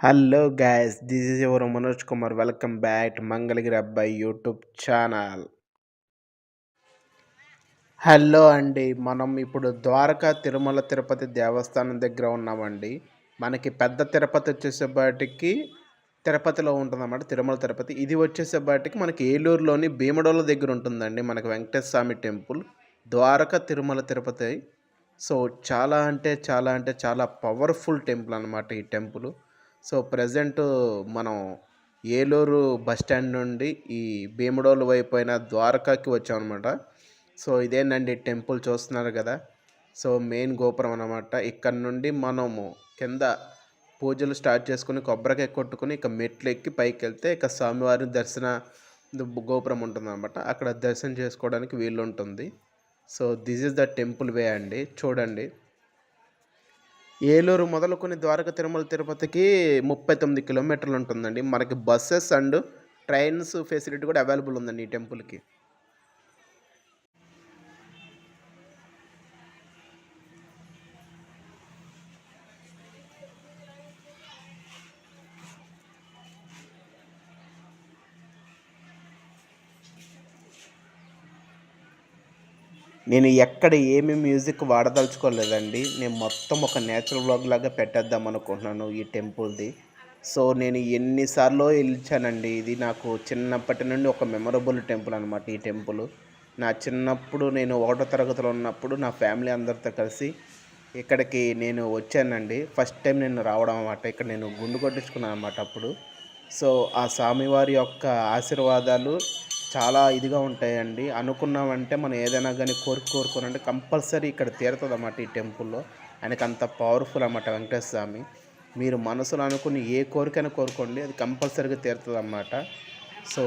Hello guys this is your Manoj Kumar welcome back to Mangalagiri అబ్బాయి YouTube channel hello అండి మనం ఇప్పుడు ద్వారకా తిరుమల తిరుపతి దేవస్థానం దగ్గర ఉన్నామండి మనకి పెద్ద తిరుపతి వచ్చేసేపాటికి తిరుపతిలో ఉంటుందన్నమాట. తిరుమల తిరుపతి ఇది వచ్చేసేపాటికి మనకి ఏలూరులోని భీమడోల దగ్గర ఉంటుందండి. మనకి వెంకటేశ్వర స్వామి టెంపుల్. ద్వారకా తిరుమల తిరుపతి. సో చాలా అంటే చాలా అంటే చాలా పవర్ఫుల్ టెంపుల్ అనమాట ఈ టెంపుల్. సో ప్రజెంట్ మనం ఏలూరు బస్ స్టాండ్ నుండి ఈ భీమడోలు వైపు అయిన ద్వారకాకి వచ్చామన్నమాట. సో ఇదేనండి టెంపుల్ చూస్తున్నారు కదా. సో మెయిన్ గోపురం అనమాట ఇక్కడ నుండి మనము కింద పూజలు స్టార్ట్ చేసుకుని కొబ్బరికాయ కొట్టుకుని ఇక మెట్లు ఎక్కి పైకి వెళ్తే ఇక స్వామివారి దర్శన గోపురం ఉంటుంది అనమాట అక్కడ దర్శనం చేసుకోవడానికి వీలు ఉంటుంది so this is the temple way అండి. చూడండి. ఏలూరు మొదలుకొని ద్వారక తిరుమల తిరుపతికి ముప్పై తొమ్మిది కిలోమీటర్లు ఉంటుందండి. మనకి బస్సెస్ అండ్ ట్రైన్స్ ఫెసిలిటీ కూడా అవైలబుల్ ఉందండి ఈ టెంపుల్కి నేను ఎక్కడ ఏమి మ్యూజిక్ వాడదలుచుకోలేదండి. నేను మొత్తం ఒక నేచురల్ బ్లాగ్ లాగా పెట్టేద్దాం అనుకుంటున్నాను ఈ టెంపుల్ది. సో నేను ఎన్నిసార్లు వెళ్ళానండి ఇది నాకు చిన్నప్పటి నుండి ఒక మెమొరబుల్ టెంపుల్ అనమాట ఈ టెంపుల్. నా చిన్నప్పుడు నేను ఒకటో తరగతిలో ఉన్నప్పుడు నా ఫ్యామిలీ అందరితో కలిసి ఇక్కడికి నేను వచ్చానండి. ఫస్ట్ టైం నేను రావడం అనమాట ఇక్కడ నేను గుండు కొట్టించుకున్నాను అనమాట అప్పుడు. సో ఆ స్వామివారి యొక్క ఆశీర్వాదాలు చాలా ఇదిగా ఉంటాయండి. అనుకున్నామంటే మనం ఏదైనా కానీ కోరిక కోరుకోనంటే కంపల్సరీ ఇక్కడ తీరుతుంది అన్నమాట ఈ టెంపుల్లో. ఆయనకు అంత పవర్ఫుల్ అన్నమాట వెంకటేశ్వర స్వామి మీరు మనసులో అనుకుని ఏ కోరికైనా కోరుకోండి అది కంపల్సరీగా తీరుతుంది అన్నమాట సో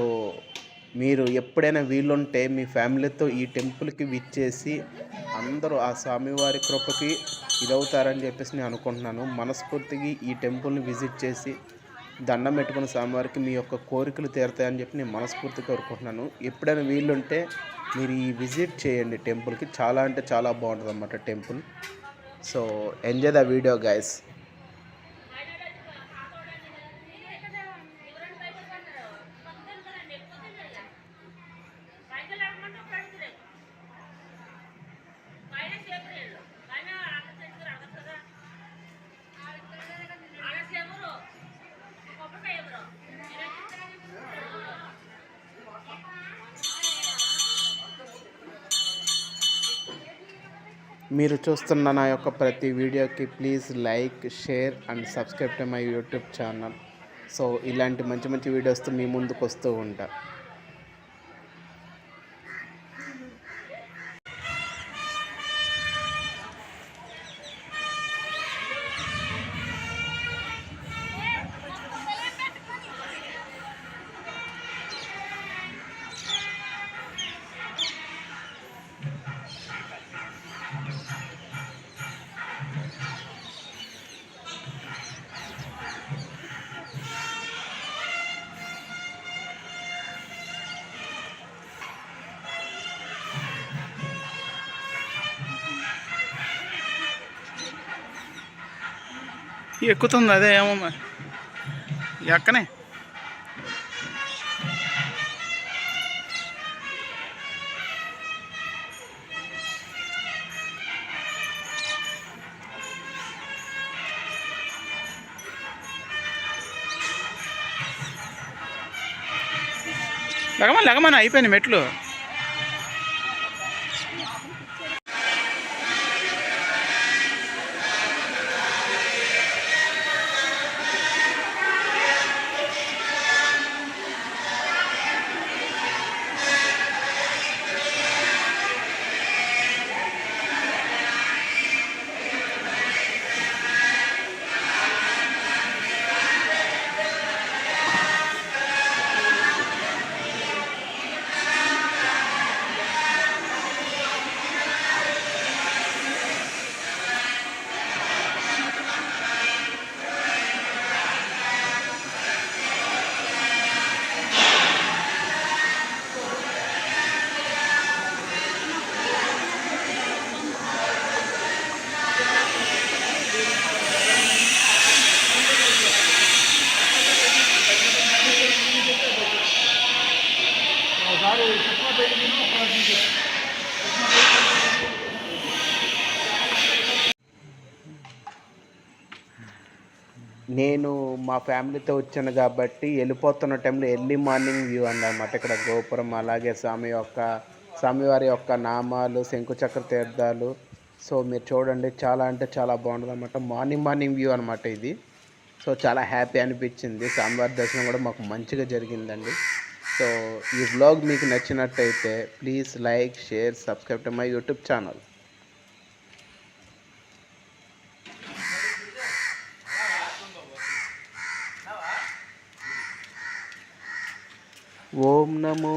మీరు ఎప్పుడైనా వీలుంటే మీ ఫ్యామిలీతో ఈ టెంపుల్కి విచ్చేసి అందరూ ఆ స్వామివారి కృపకి ఇదవుతారని చెప్పేసి నేను అనుకుంటున్నాను. మనస్ఫూర్తిగా ఈ టెంపుల్ని విజిట్ చేసి దండం పెట్టుకున్న స్వామివారికి మీ యొక్క కోరికలు తీరుతాయని చెప్పి నేను మనస్ఫూర్తి కోరుకుంటున్నాను. ఎప్పుడైనా వీలుంటే మీరు ఈ విజిట్ చేయండి టెంపుల్కి. చాలా అంటే చాలా బాగుంటుంది అన్నమాట temple. So enjoy the video guys మీరు చూస్తున్న నా యొక్క ప్రతి వీడియోకి please like share and subscribe to my YouTube channel so ఇలాంటి మంచి మంచి వీడియోస్తో మీ ముందుకు వస్తూ ఉంటాను ఎక్కుతుంది అదే ఏమో ఎక్కనే లగమా లగమాన అయిపోయింది మెట్లు. నేను మా ఫ్యామిలీతో వచ్చాను కాబట్టి వెళ్ళిపోతున్న టైంలో ఎర్లీ మార్నింగ్ వ్యూ అన్నమాట. ఇక్కడ గోపురం అలాగే స్వామి యొక్క స్వామివారి యొక్క నామాలు శంకుచక్ర తీర్థాలు. సో మీరు చూడండి చాలా అంటే చాలా బాగుంటుంది అనమాట మార్నింగ్ మార్నింగ్ వ్యూ అనమాట ఇది. సో చాలా హ్యాపీ అనిపించింది. స్వామివారి దర్శనం కూడా మాకు మంచిగా జరిగిందండి. సో ఈ వ్లాగ్ మీకు నచ్చినట్టయితే please like share subscribe to my YouTube channel ఓం నమో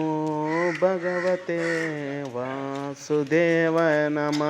భగవతే వాసుదేవ నమ